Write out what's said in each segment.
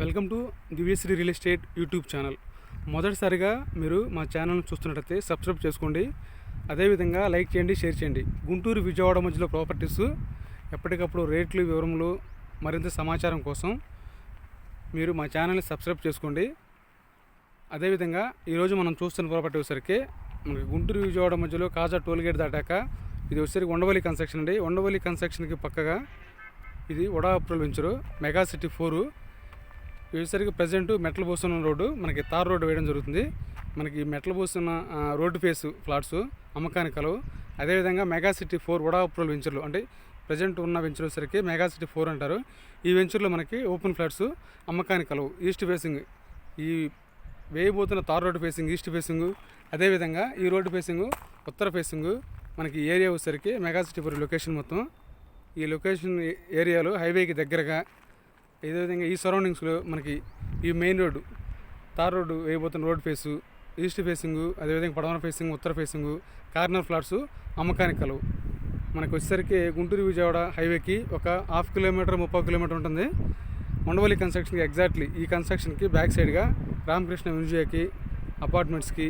Welcome to Divyasri real estate YouTube channel. మొదటిసారిగా మీరు మా ఛానల్ చూస్తున్నట్టయితే సబ్స్క్రైబ్ చేసుకోండి. అదేవిధంగా లైక్ చేయండి షేర్ చేయండి. గుంటూరు విజయవాడ మధ్యలో ప్రాపర్టీస్ ఎప్పటికప్పుడు రేట్లు వివరములు మరింత సమాచారం కోసం మీరు మా ఛానల్ని సబ్స్క్రైబ్ చేసుకోండి. అదేవిధంగా ఈరోజు మనం చూస్తున్న ప్రాపర్టీ వచ్చరికి మనకి గుంటూరు విజయవాడ మధ్యలో కాజా టోల్గేట్ దాటాక ఇది వచ్చేసరికి ఉండవల్లి కన్స్ట్రక్షన్ అండి. ఉండవల్లి కన్స్ట్రక్షన్కి పక్కగా ఇది VUDA approval venture mega city four. వచ్చేసరికి ప్రజెంట్ మెట్ల పోస్తున్న రోడ్డు. మనకి తార్ రోడ్డు వేయడం జరుగుతుంది. మనకి మెట్ల పోస్తున్న రోడ్డు ఫేస్ ఫ్లాట్స్ అమ్మకానికి కలవు. అదేవిధంగా mega city four VUDA approval approval వెంచర్లు అంటే ప్రజెంట్ ఉన్న వెంచర్ వచ్చేసరికి మెగా సిటీ ఫోర్ అంటారు. ఈ వెంచర్లో మనకి ఓపెన్ ఫ్లాట్స్ అమ్మకానికి కలవు. ఈస్ట్ ఫేసింగ్ ఈ వేయబోతున్న tar road facing east facing అదేవిధంగా ఈ రోడ్డు ఫేసింగ్ ఉత్తర ఫేసింగ్ మనకి ఏరియా వచ్చేసరికి మెగా సిటీ ఫోర్ లొకేషన్ మొత్తం. ఈ లొకేషన్ ఏరియాలో హైవేకి దగ్గరగా అదేవిధంగా ఈ సరౌండింగ్స్లో మనకి ఈ మెయిన్ రోడ్డు తార్ రోడ్డు వేయబోతున్న రోడ్ ఫేసు ఈస్ట్ ఫేసింగు అదేవిధంగా పడమర ఫేసింగ్ ఉత్తర ఫేసింగ్ కార్నర్ ఫ్లాట్స్ అమ్మకానికి కలవు. మనకు వచ్చేసరికి గుంటూరు విజయవాడ హైవేకి ఒక హాఫ్ కిలోమీటర్ ముప్పై కిలోమీటర్ ఉంటుంది. ఉండవల్లి కన్స్ట్రక్షన్కి ఎగ్జాక్ట్లీ ఈ కన్స్ట్రక్షన్కి బ్యాక్ సైడ్గా రామకృష్ణ మ్యూజియాకి అపార్ట్మెంట్స్కి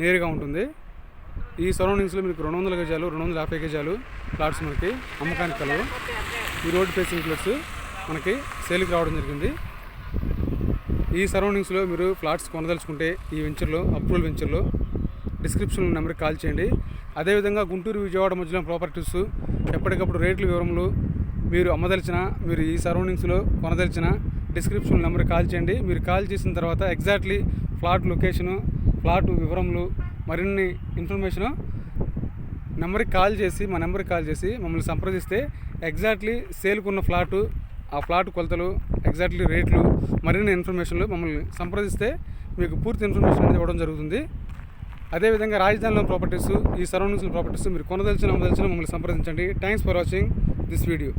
నేరుగా ఉంటుంది. ఈ సరౌండింగ్స్లో మీకు రెండు వందల గజాలు రెండు వందల యాభై గజాలు ప్లాట్స్ మనకి అమ్మకానికి కలవు. ఈ రోడ్ ఫేసింగ్ ప్లస్ మనకి సేల్కి రావడం జరిగింది. ఈ సరౌండింగ్స్లో మీరు ఫ్లాట్స్ కొనదలుచుకుంటే ఈ వెంచర్లో అప్రూవల్ వెంచర్లో డిస్క్రిప్షన్ నెంబర్కి కాల్ చేయండి. అదేవిధంగా గుంటూరు విజయవాడ మధ్యలో ప్రాపర్టీస్ ఎప్పటికప్పుడు రేట్లు వివరములు మీరు అమ్మదలిచిన మీరు ఈ సరౌండింగ్స్లో కొనదలిచిన డిస్క్రిప్షన్ నెంబర్కి కాల్ చేయండి. మీరు కాల్ చేసిన తర్వాత ఎగ్జాక్ట్లీ ఫ్లాట్ లొకేషను ఫ్లాట్ వివరములు మరిన్ని ఇన్ఫర్మేషను నెంబర్కి కాల్ చేసి మా నెంబర్కి కాల్ చేసి మమ్మల్ని సంప్రదిస్తే ఎగ్జాక్ట్లీ సేల్కున్న ఫ్లాటు ఆ ఫ్లాట్ కొలతలు ఎగ్జాక్ట్లీ రేట్లు మరిన్ని ఇన్ఫర్మేషన్లు మమ్మల్ని సంప్రదిస్తే మీకు పూర్తి ఇన్ఫర్మేషన్ అనేది ఇవ్వడం జరుగుతుంది. అదేవిధంగా రాజధానిలో ప్రాపర్టీస్ ఈ సరౌండింగ్స్లో ప్రాపర్టీస్ మీరు కొనదలిచిన అమ్మదలిచిన మమ్మల్ని సంప్రదించండి. Thanks for watching this video